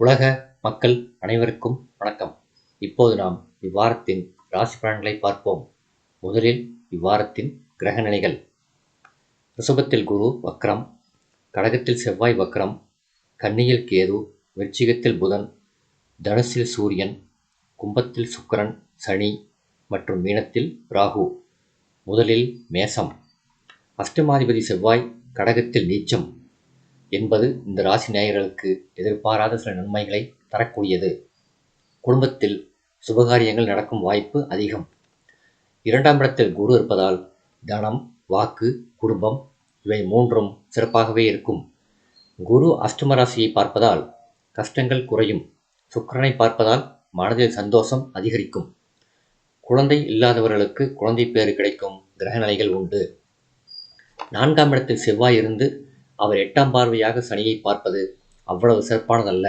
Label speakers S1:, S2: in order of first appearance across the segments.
S1: உலக மக்கள் அனைவருக்கும் வணக்கம். இப்போது நாம் இவ்வாரத்தின் ராசி பலன்களை பார்ப்போம். முதலில் இவ்வாரத்தின் கிரக நிலைகள் ரிஷபத்தில் குரு வக்ரம் கடகத்தில் செவ்வாய் வக்ரம் கன்னியில் கேது விருச்சிகத்தில் புதன் தனுசில் சூரியன் கும்பத்தில் சுக்கிரன் சனி மற்றும் மீனத்தில் ராகு. முதலில் மேசம். அஷ்டமாதிபதி செவ்வாய் கடகத்தில் நீச்சம். என்பது இந்த ராசி நேயர்களுக்கு எதிர்பாராத சில நன்மைகளை தரக்கூடியது. குடும்பத்தில் சுபகாரியங்கள் நடக்கும் வாய்ப்பு அதிகம். இரண்டாம் இடத்தில் குரு இருப்பதால் தனம் வாக்கு குடும்பம் இவை மூன்றும் சிறப்பாகவே இருக்கும். குரு அஷ்டம ராசியை பார்ப்பதால் கஷ்டங்கள் குறையும். சுக்கிரனை பார்ப்பதால் மனதில் சந்தோஷம் அதிகரிக்கும். குழந்தை இல்லாதவர்களுக்கு குழந்தை பேறு கிடைக்கும் கிரகநிலைகள் உண்டு. நான்காம் இடத்தில் செவ்வாய் இருந்து அவர் எட்டாம் பார்வையாக சனியை பார்ப்பது அவ்வளவு சிறப்பானதல்ல.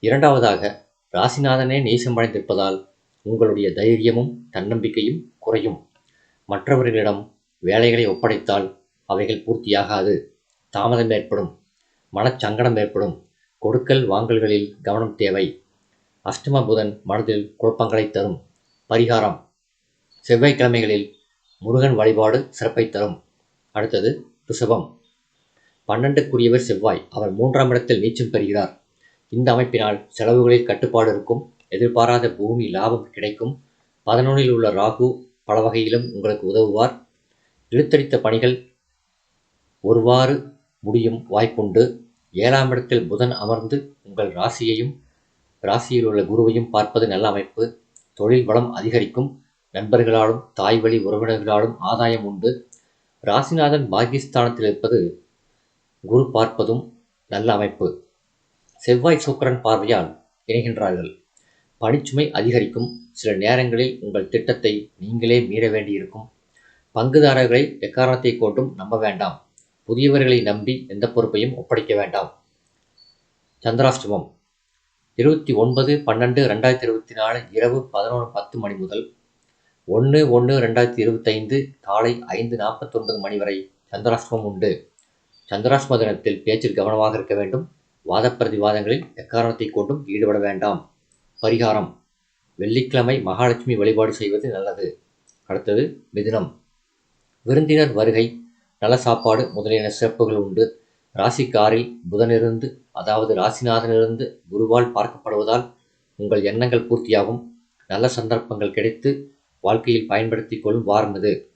S1: இரண்டாவதாக ராசிநாதனே நீசமடைந்திருப்பதால் உங்களுடைய தைரியமும் தன்னம்பிக்கையும் குறையும். மற்றவர்களிடம் வேலைகளை ஒப்படைத்தால் அவைகள் பூர்த்தியாகாது. தாமதம் ஏற்படும் மனச்சங்கடம் ஏற்படும். கொடுக்கல் வாங்கல்களில் கவனம் தேவை. அஷ்டம புதன் மனதில் குழப்பங்களை தரும். பரிகாரம். செவ்வாய்க்கிழமைகளில் முருகன் வழிபாடு சிறப்பை தரும். அடுத்தது ரிஷபம். பன்னெண்டுக்குரியவர் செவ்வாய் அவர் மூன்றாம் இடத்தில் நீச்சம் பெறுகிறார். இந்த அமைப்பினால் செலவுகளில் கட்டுப்பாடு இருக்கும். எதிர்பாராத பூமி லாபம் கிடைக்கும். பதினொன்றில் உள்ள ராகு பல வகையிலும் உங்களுக்கு உதவுவார். இழுத்தடித்த பணிகள் ஒருவாறு முடியும் வாய்ப்புண்டு. ஏழாம் இடத்தில் புதன் அமர்ந்து உங்கள் ராசியையும் ராசியில் உள்ள குருவையும் பார்ப்பது நல்ல அமைப்பு. தொழில் வளம் அதிகரிக்கும். நண்பர்களாலும் தாய் வழி உறவினர்களாலும் ஆதாயம் உண்டு. ராசிநாதன் பாகிஸ்தானத்தில் இருப்பது குரு பார்ப்பதும் நல்ல அமைப்பு. செவ்வாய் சுக்கரன் பார்வையால் இணைகின்றார்கள். பணிச்சுமை அதிகரிக்கும் சில நேரங்களில் உங்கள் திட்டத்தை நீங்களே மீற வேண்டியிருக்கும். பங்குதாரர்களை எக்காரணத்தை கொண்டும் நம்ப வேண்டாம். புதியவர்களை நம்பி எந்த பொறுப்பையும் ஒப்படைக்க வேண்டாம். சந்திராஷ்டமம். இருபத்தி ஒன்பது பன்னெண்டு ரெண்டாயிரத்தி இருபத்தி நாலு இரவு பதினொன்று பத்து மணி முதல் ஒன்று ஒன்று ரெண்டாயிரத்தி இருபத்தைந்து காலை ஐந்து நாற்பத்தொன்பது மணி வரை சந்திராஷ்டமம் உண்டு. சந்திராஸ்மதனத்தில் பேச்சில் கவனமாக இருக்க வேண்டும். வாதப்பிரதிவாதங்களில் எக்காரணத்தை கொண்டும் ஈடுபட வேண்டாம். பரிகாரம். வெள்ளிக்கிழமை மகாலட்சுமி வழிபாடு செய்வது நல்லது. அடுத்தது மிதுனம். விருந்தினர் வருகை நல்ல சாப்பாடு முதலியன சிறப்புகள் உண்டு. ராசிக்காரில் புதனிருந்து அதாவது ராசிநாதனிலிருந்து குருவால் பார்க்கப்படுவதால் உங்கள் எண்ணங்கள் பூர்த்தியாகும். நல்ல சந்தர்ப்பங்கள் கிடைத்து வாழ்க்கையில் பயன்படுத்தி கொள்ளும் வாரம் இது.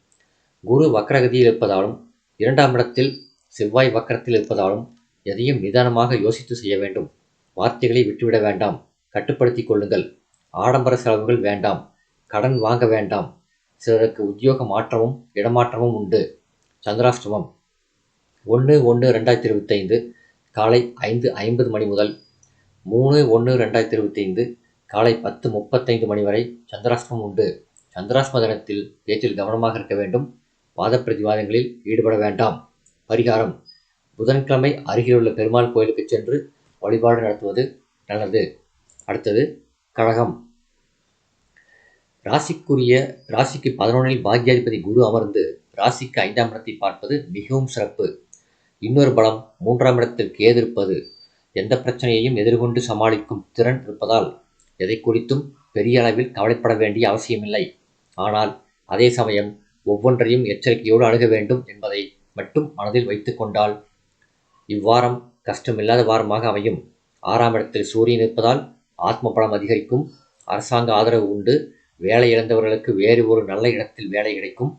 S1: குரு வக்ரகதியில் இருப்பதாலும் இரண்டாம் இடத்தில் செவ்வாய் வக்கரத்தில் இருப்பதாலும் எதையும் நிதானமாக யோசித்து செய்ய வேண்டும். வார்த்தைகளை விட்டுவிட வேண்டாம். கட்டுப்படுத்தி கொள்ளுங்கள். ஆடம்பர செலவுகள் வேண்டாம். கடன் வாங்க வேண்டாம். சிலருக்கு உத்தியோக மாற்றமும் இடமாற்றமும் உண்டு. சந்திராஷ்டமம். ஒன்று ஒன்று ரெண்டாயிரத்தி இருபத்தைந்து காலை ஐந்து ஐம்பது மணி முதல் மூணு ஒன்று ரெண்டாயிரத்தி இருபத்தைந்து காலை பத்து முப்பத்தைந்து மணி வரை சந்திராஷ்டமம் உண்டு. சந்திராஷ்டம தினத்தில் பேச்சில் கவனமாக இருக்க வேண்டும். வாத பிரதிவாதங்களில் ஈடுபட வேண்டாம். பரிகாரம். புதன்கிழமை அருகிலுள்ள பெருமாள் கோயிலுக்கு சென்று வழிபாடு நடத்துவது நல்லது. அடுத்தது கடகம். ராசிக்குரிய ராசிக்கு பதினொன்றில் பாக்யாதிபதி குரு அமர்ந்து ராசிக்கு ஐந்தாம் இடத்தை பார்ப்பது மிகவும் சிறப்பு. இன்னொரு பலம் மூன்றாம் இடத்தில் ஏதிருப்பது எந்த பிரச்சனையையும் எதிர்கொண்டு சமாளிக்கும் திறன் இருப்பதால் எதை குறித்தும் பெரிய அளவில் கவலைப்பட வேண்டிய அவசியமில்லை. ஆனால் அதே சமயம் ஒவ்வொன்றையும் எச்சரிக்கையோடு அணுக வேண்டும் என்பதை மட்டும் மனதில் வைத்து கொண்டால் இவ்வாரம் கஷ்டமில்லாத வாரமாக அமையும். ஆறாம் இடத்தில் சூரியன் இருப்பதால் ஆத்ம பலம் அதிகரிக்கும். அரசாங்க ஆதரவு உண்டு. வேலை இழந்தவர்களுக்கு வேறு ஒரு நல்ல இடத்தில் வேலை கிடைக்கும்.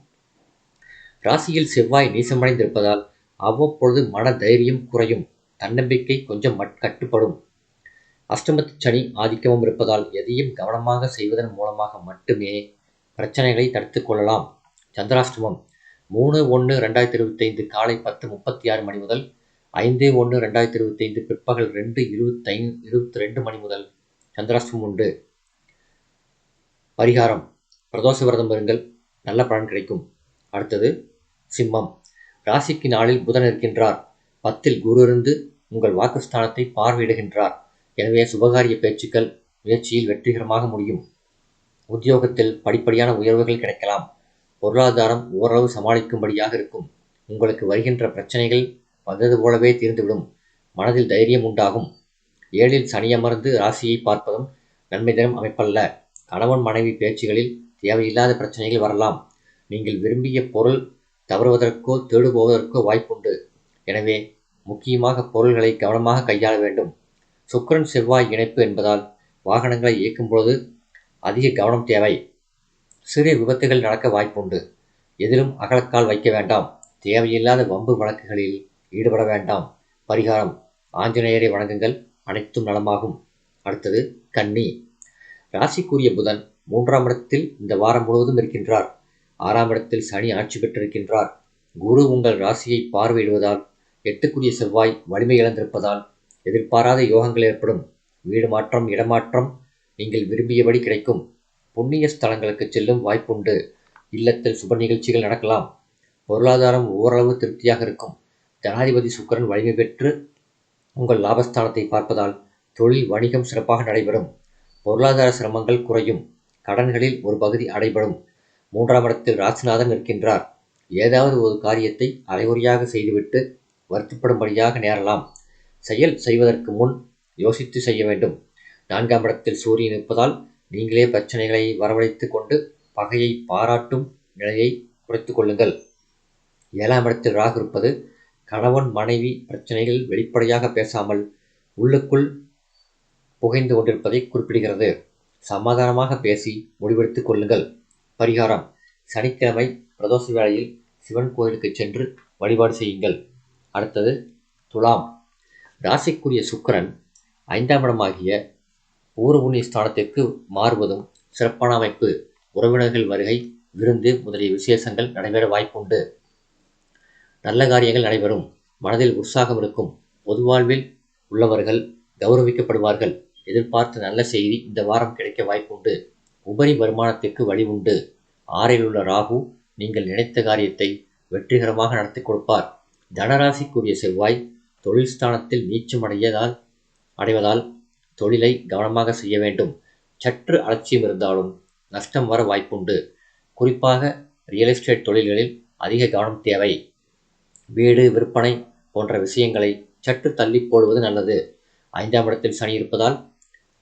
S1: ராசியில் செவ்வாய் நீசமடைந்திருப்பதால் அவ்வப்பொழுது மன தைரியம் குறையும். தன்னம்பிக்கை கொஞ்சம் மட் கட்டுப்படும். அஷ்டமத்து சனி ஆதிக்கமும் இருப்பதால் எதையும் கவனமாக செய்வதன் மூலமாக மட்டுமே பிரச்சனைகளை தடுத்து கொள்ளலாம். சந்திராஷ்டமம் மூணு ஒன்று ரெண்டாயிரத்தி இருபத்தைந்து காலை பத்து முப்பத்தி ஆறு மணி முதல் ஐந்து ஒன்று ரெண்டாயிரத்தி இருபத்தைந்து பிற்பகல் ரெண்டு இருபத்தை இருபத்தி ரெண்டு மணி முதல் சந்திராஷ்டம் உண்டு. பரிகாரம் பிரதோஷ விரதம் இருங்கள் நல்ல பலன் கிடைக்கும். அடுத்தது சிம்மம். ராசிக்கு நாளில் புதன் இருக்கின்றார் பத்தில் குரு இருந்து உங்கள் வாக்குஸ்தானத்தை பார்வையிடுகின்றார். எனவே சுபகாரிய பேச்சுக்கள் முயற்சியில் வெற்றிகரமாக முடியும். உத்தியோகத்தில் படிப்படியான உயர்வுகள் கிடைக்கலாம். பொருளாதாரம் ஓரளவு சமாளிக்கும்படியாக இருக்கும். உங்களுக்கு வருகின்ற பிரச்சனைகள் வந்தது போலவே தீர்ந்துவிடும். மனதில் தைரியம் உண்டாகும். ஏழில் சனி அமர்ந்து ராசியை பார்ப்பதும் நன்மை தரும் அமைப்பல்ல. கணவன் மனைவி பேச்சுகளில் தேவையில்லாத பிரச்சனைகள் வரலாம். நீங்கள் விரும்பிய பொருள் தவறுவதற்கோ தேடுபோவதற்கோ வாய்ப்புண்டு. எனவே முக்கியமாக பொருள்களை கவனமாக கையாள வேண்டும். சுக்கிரன் செவ்வாய் இணைப்பு என்பதால் வாகனங்களை இயக்கும் பொழுது அதிக கவனம் தேவை. சிறிய விபத்துகள் நடக்க வாய்ப்புண்டு. எதிலும் அகலக்கால் வைக்க வேண்டாம். தேவையில்லாத வம்பு வழக்குகளில் ஈடுபட வேண்டாம். பரிகாரம் ஆஞ்சநேயரை வணங்குங்கள். அனைத்தும் நலமாகும். அடுத்தது கன்னி. ராசிக்குரிய புதன் மூன்றாம் இடத்தில் இந்த வாரம் முழுவதும் இருக்கின்றார். ஆறாம் இடத்தில் சனி ஆட்சி பெற்றிருக்கின்றார். குரு உங்கள் ராசியை பார்வையிடுவதால் எட்டுக்குரிய செவ்வாய் வலிமை இழந்திருப்பதால் எதிர்பாராத யோகங்கள் ஏற்படும். வீடு மாற்றம் இடமாற்றம் நீங்கள் விரும்பியபடி கிடைக்கும். புண்ணிய ஸ்தலங்களுக்கு செல்லும் வாய்ப்புண்டு. இல்லத்தில் சுப நிகழ்ச்சிகள் நடக்கலாம். பொருளாதாரம் ஓரளவு திருப்தியாக இருக்கும். ஜனாதிபதி சுக்கரன் வலிமை பெற்று உங்கள் லாபஸ்தானத்தை பார்ப்பதால் தொழில் வணிகம் சிறப்பாக நடைபெறும். பொருளாதார சிரமங்கள் குறையும். கடன்களில் ஒரு பகுதி அடைபடும். மூன்றாம் இடத்தில் ராசிநாதன் இருக்கின்றார் ஏதாவது ஒரு காரியத்தை அரைகுறையாக செய்துவிட்டு வருத்தப்படும்படியாக நேரலாம். செயல் செய்வதற்கு முன் யோசித்து செய்ய வேண்டும். நான்காம் இடத்தில் சூரியன் இருப்பதால் நீங்களே பிரச்சனைகளை வரவழைத்து கொண்டு பகையை பாராட்டும் நிலையை குறைத்து கொள்ளுங்கள். ஏழாம் இடத்தில் ராகு இருப்பது கணவன் மனைவி பிரச்சனைகள் வெளிப்படையாக பேசாமல் உள்ளுக்குள் புகைந்து கொண்டிருப்பதை குறிப்பிடுகிறது. சமாதானமாக பேசி முடிவெடுத்துக் கொள்ளுங்கள். பரிகாரம். சனிக்கிழமை பிரதோஷ வேளையில் சிவன் கோயிலுக்கு சென்று வழிபாடு செய்யுங்கள். அடுத்தது துலாம். ராசிக்குரிய சுக்கிரன் ஐந்தாம் இடமாகிய பூர்வ புண்ணிய ஸ்தானத்திற்கு மாறுவதும் சிறப்பான அமைப்பு. உறவினர்கள் வருகை விருந்து முதலிய விசேஷங்கள் நடைபெற வாய்ப்புண்டு. நல்ல காரியங்கள் நடைபெறும். மனதில் உற்சாகம் இருக்கும். பொது வாழ்வில் உள்ளவர்கள் கௌரவிக்கப்படுவார்கள். எதிர்பார்த்த நல்ல செய்தி இந்த வாரம் கிடைக்க வாய்ப்புண்டு. உபரி வருமானத்திற்கு வழி உண்டு ஆறில் உள்ள ராகு நீங்கள் நினைத்த காரியத்தை வெற்றிகரமாக நடத்தி கொடுப்பார். தனராசிக்குரிய செவ்வாய் தொழில் ஸ்தானத்தில் நீச்சமடையதால் அடைவதால் தொழிலை கவனமாக செய்ய வேண்டும். சற்று அலட்சியம் இருந்தாலும் நஷ்டம் வர வாய்ப்புண்டு. குறிப்பாக ரியல் எஸ்டேட் தொழில்களில் அதிக கவனம் தேவை. வீடு விற்பனை போன்ற விஷயங்களை சற்று தள்ளி போடுவது நல்லது. ஐந்தாம் இடத்தில் சனி இருப்பதால்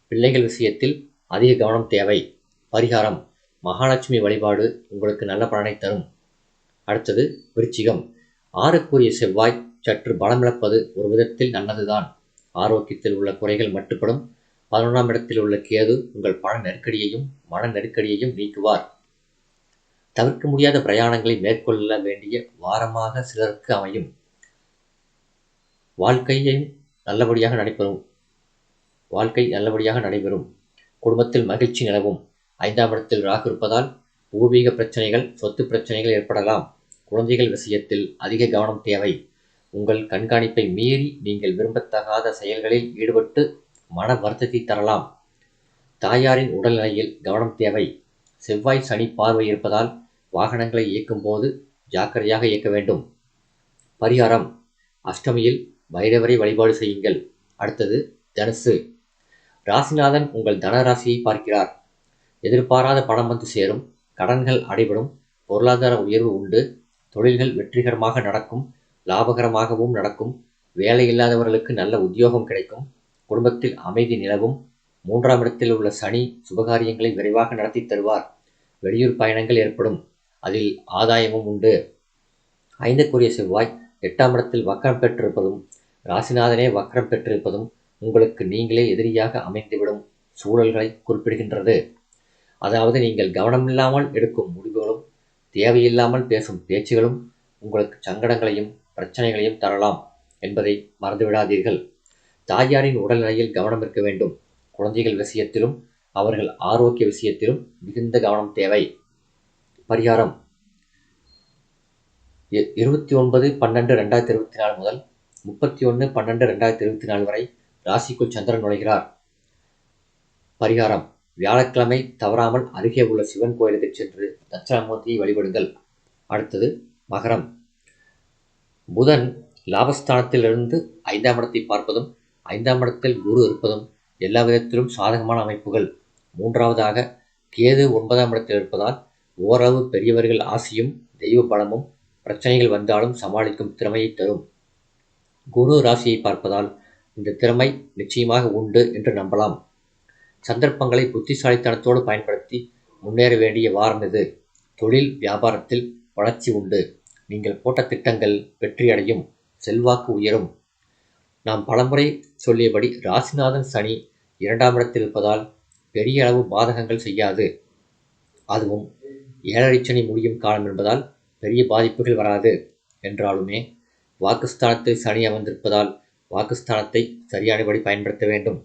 S1: பிள்ளைகள் விஷயத்தில் அதிக கவனம் தேவை. பரிகாரம் மகாலட்சுமி வழிபாடு உங்களுக்கு நல்ல பலனை தரும். அடுத்தது விருச்சிகம். ஆறுக்குரிய செவ்வாய் சற்று பலமிழப்பது ஒரு விதத்தில் நல்லதுதான். ஆரோக்கியத்தில் உள்ள குறைகள் மட்டுப்படும். பதினொன்றாம் இடத்தில் உள்ள கேது உங்கள் பண நெருக்கடியையும் மன நெருக்கடியையும் நீக்குவார். தவிர்க்க முடியாத பிரயாணங்களை மேற்கொள்ள வேண்டிய வாரமாக சிலருக்கு அமையும். வாழ்க்கையை நல்லபடியாக நடைபெறும். வாழ்க்கை நல்லபடியாக நடைபெறும். குடும்பத்தில் மகிழ்ச்சி நிலவும். ஐந்தாம் இடத்தில் ராகு இருப்பதால் பூர்வீக பிரச்சனைகள் சொத்து பிரச்சனைகள் ஏற்படலாம். குழந்தைகள் விஷயத்தில் அதிக கவனம் தேவை. உங்கள் கண்காணிப்பை மீறி நீங்கள் விரும்பத்தகாத செயல்களில் ஈடுபட்டு மன வருத்தத்தை தரலாம். தாயாரின் உடல்நிலையில் கவனம் தேவை. செவ்வாய் சனி பார்வை இருப்பதால் வாகனங்களை இயக்கும் போது ஜாக்கிரதையாக இயக்க வேண்டும். பரிகாரம். அஷ்டமியில் பைரவரை வழிபாடு செய்யுங்கள். அடுத்தது தனுசு. ராசிநாதன் உங்கள் தனராசியை பார்க்கிறார். எதிர்பாராத பணம் வந்து சேரும். கடன்கள் அடைபடும். பொருளாதார உயர்வு உண்டு. தொழில்கள் வெற்றிகரமாக நடக்கும். லாபகரமாகவும் நடக்கும். வேலை இல்லாதவர்களுக்கு நல்ல உத்தியோகம் கிடைக்கும். குடும்பத்தில் அமைதி நிலவும். மூன்றாம் இடத்தில் உள்ள சனி சுபகாரியங்களை விரைவாக நடத்தி தருவார். வெளியூர் பயணங்கள் ஏற்படும். அதில் ஆதாயமும் உண்டு. ஐந்துக்குரிய செவ்வாய் எட்டாம் இடத்தில் வக்கரம் பெற்றிருப்பதும் ராசிநாதனே வக்கரம் பெற்றிருப்பதும் உங்களுக்கு நீங்களே எதிரியாக அமைந்துவிடும் சூழல்களை குறிப்பிடுகின்றது. அதாவது நீங்கள் கவனமில்லாமல் எடுக்கும் முடிவுகளும் தேவையில்லாமல் பேசும் பேச்சுகளும் உங்களுக்கு சங்கடங்களையும் பிரச்சனைகளையும் தரலாம் என்பதை மறந்துவிடாதீர்கள். தாயாரின் உடல்நிலையில் கவனம் இருக்க வேண்டும். குழந்தைகள் விஷயத்திலும் அவர்கள் ஆரோக்கிய விஷயத்திலும் மிகுந்த கவனம் தேவை. பரிகாரம். இருபத்தி ஒன்பது பன்னெண்டு ரெண்டாயிரத்தி இருபத்தி நாலு முதல் முப்பத்தி ஒன்று பன்னெண்டு ரெண்டாயிரத்தி இருபத்தி நாலு வரை ராசிக்குள் சந்திரன் நுழைகிறார். பரிகாரம். வியாழக்கிழமை தவறாமல் அருகே உள்ள சிவன் கோயிலுக்கு சென்று தட்சிணாமூர்த்தியை வழிபடுங்கள். அடுத்தது மகரம். புதன் லாபஸ்தானத்திலிருந்து ஐந்தாம் இடத்தை பார்ப்பதும் ஐந்தாம் இடத்தில் குரு இருப்பதும் எல்லா விதத்திலும் சாதகமான அமைப்புகள். மூன்றாவதாக கேது ஒன்பதாம் இடத்தில் இருப்பதால் ஓரளவு பெரியவர்கள் ஆசையும் தெய்வ பலமும் பிரச்சனைகள் வந்தாலும் சமாளிக்கும் திறமையை தரும். குரு ராசியை பார்ப்பதால் இந்த திறமை நிச்சயமாக உண்டு என்று நம்பலாம். சந்தர்ப்பங்களை புத்திசாலித்தனத்தோடு பயன்படுத்தி முன்னேற வேண்டிய வாரம் இது. தொழில் வியாபாரத்தில் வளர்ச்சி உண்டு. நீங்கள் போட்ட திட்டங்கள் வெற்றியடையும் செல்வாக்கு உயரும். நாம் பலமுறை சொல்லியபடி ராசிநாதன் சனி இரண்டாம் இடத்தில் இருப்பதால் பெரிய அளவு பாதகங்கள் செய்யாது. அதுவும் ஏழரை சனி முடியும் காலம் என்பதால் பெரிய பாதிப்புகள் வராது என்றாலுமே வாக்குஸ்தானத்தில் சனி அமர்ந்திருப்பதால் வாக்குஸ்தானத்தை சரியானபடி பயன்படுத்த வேண்டும்.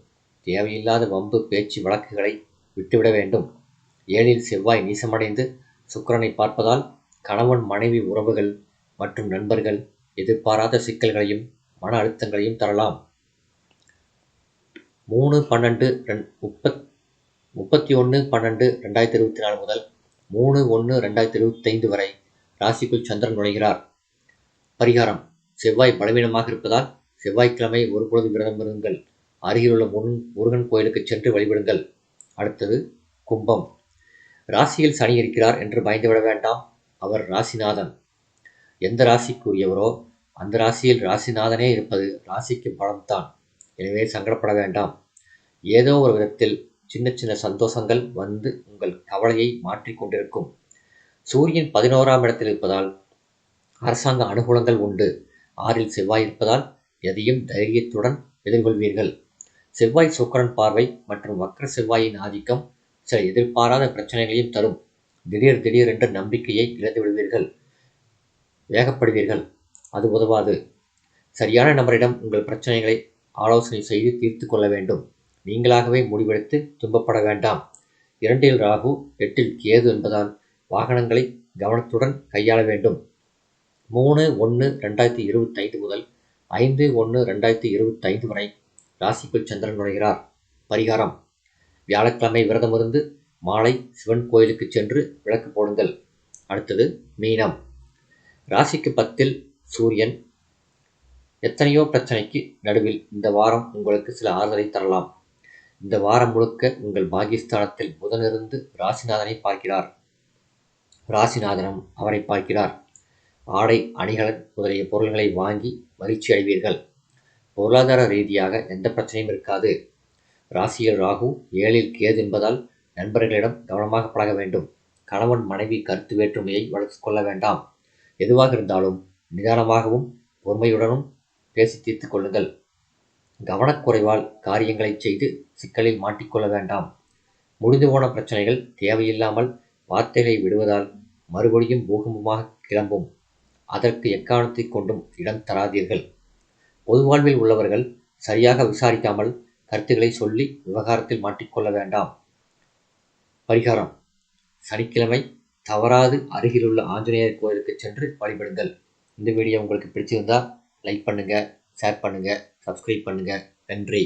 S1: தேவையில்லாத வம்பு பேச்சு வழக்குகளை விட்டுவிட வேண்டும். ஏழில் செவ்வாய் நீசமடைந்து சுக்கிரனை பார்ப்பதால் கணவன் மனைவி உறவுகள் மற்றும் நண்பர்கள் எதிர்பாராத சிக்கல்களையும் மன அழுத்தங்களையும் தரலாம். மூணு பன்னெண்டு ரெண் முப்பத் முப்பத்தி ஒன்று பன்னெண்டு ரெண்டாயிரத்தி இருபத்தி நாலு முதல் மூணு ஒன்று ரெண்டாயிரத்தி இருபத்தைந்து வரை ராசிக்குள் சந்திரன் நுழைகிறார். பரிகாரம் செவ்வாய் பலவீனமாக இருப்பதால் செவ்வாய்க்கிழமை ஒரு பொழுது விரதம் இருங்கள். அருகிலுள்ள முருகன் முருகன் கோயிலுக்கு சென்று வழிபடுங்கள். அடுத்தது கும்பம். ராசியில் சனி இருக்கிறார் என்று பயந்துவிட வேண்டாம். அவர் ராசிநாதன். எந்த ராசிக்குரியவரோ அந்த ராசியில் ராசிநாதனே இருப்பது ராசிக்கு பலம்தான். எனவே சங்கடப்பட வேண்டாம். ஏதோ ஒரு விதத்தில் சின்ன சின்ன சந்தோஷங்கள் வந்து உங்கள் கவலையை மாற்றிக்கொண்டிருக்கும் சூரியன் பதினோராம் இடத்தில் இருப்பதால் அரசாங்க அனுகூலங்கள் உண்டு. ஆறில் செவ்வாய் இருப்பதால் எதையும் தைரியத்துடன் எதிர்கொள்வீர்கள். செவ்வாய் சுக்கரன் பார்வை மற்றும் வக்ர செவ்வாயின் ஆதிக்கம் சில எதிர்பாராத பிரச்சனைகளையும் தரும். திடீர் திடீர் என்ற நம்பிக்கையை இழந்து விடுவீர்கள். வேகப்படுவீர்கள். அது உதவாது. சரியான நபரிடம் உங்கள் பிரச்சனைகளை ஆலோசனை செய்து தீர்த்து கொள்ள வேண்டும். நீங்களாகவே முடிவெடுத்து துன்பப்பட வேண்டாம். இரண்டில் ராகு எட்டில் கேது என்பதால் வாகனங்களை கவனத்துடன் கையாள வேண்டும். மூணு ஒன்று ரெண்டாயிரத்தி இருபத்தைந்து முதல் ஐந்து ஒன்று ரெண்டாயிரத்தி இருபத்தைந்து வரை ராசிக்குள் சந்திரன் நுழைகிறார். பரிகாரம். வியாழக்கிழமை விரதமிருந்து மாலை சிவன் கோயிலுக்கு சென்று விளக்கு போடுங்கள். அடுத்தது மீனம். ராசிக்கு பத்தில் சூரியன். எத்தனையோ பிரச்சனைக்கு நடுவில் இந்த வாரம் உங்களுக்கு சில ஆறுதலை தரலாம். இந்த வாரம் முழுக்க உங்கள் பாகிஸ்தானத்தில் புதனிருந்து ராசிநாதனை பார்க்கிறார். ராசிநாதனம் அவரை பார்க்கிறார். ஆடை அணிகலன் முதலிய பொருள்களை வாங்கி மகிழ்ச்சி அடைவீர்கள். பொருளாதார ரீதியாக எந்த பிரச்சனையும் இருக்காது. ராசியில் ராகு ஏழில் கேது என்பதால் நண்பர்களிடம் கவனமாக பழக வேண்டும். கணவன் மனைவி கருத்து வேற்றுமையை வளர்த்து கொள்ள வேண்டாம். எதுவாக இருந்தாலும் நிதானமாகவும் பொறுமையுடனும் பேசி தீர்த்து கொள்ளுங்கள். கவனக்குறைவால் காரியங்களை செய்து சிக்கலில் மாட்டிக்கொள்ள வேண்டாம். முடிந்து போன பிரச்சனைகள் தேவையில்லாமல் வார்த்தைகளை விடுவதால் மறுபடியும் பூகம்பமாக கிளம்பும். அதற்கு எக்காரணத்தை கொண்டும் இடம் தராதீர்கள். பொது வாழ்வில் உள்ளவர்கள் சரியாக விசாரிக்காமல் கருத்துக்களை சொல்லி விவகாரத்தில் மாட்டிக்கொள்ள வேண்டாம். பரிகாரம். சனிக்கிழமை தவறாது அருகிலுள்ள ஆஞ்சநேயர் கோயிலுக்கு சென்று வழிபடுங்கள். இந்த வீடியோ உங்களுக்கு பிடிச்சிருந்தா லைக் பண்ணுங்கள் ஷேர் பண்ணுங்கள் சப்ஸ்கிரைப் பண்ணுங்கள் நன்றி.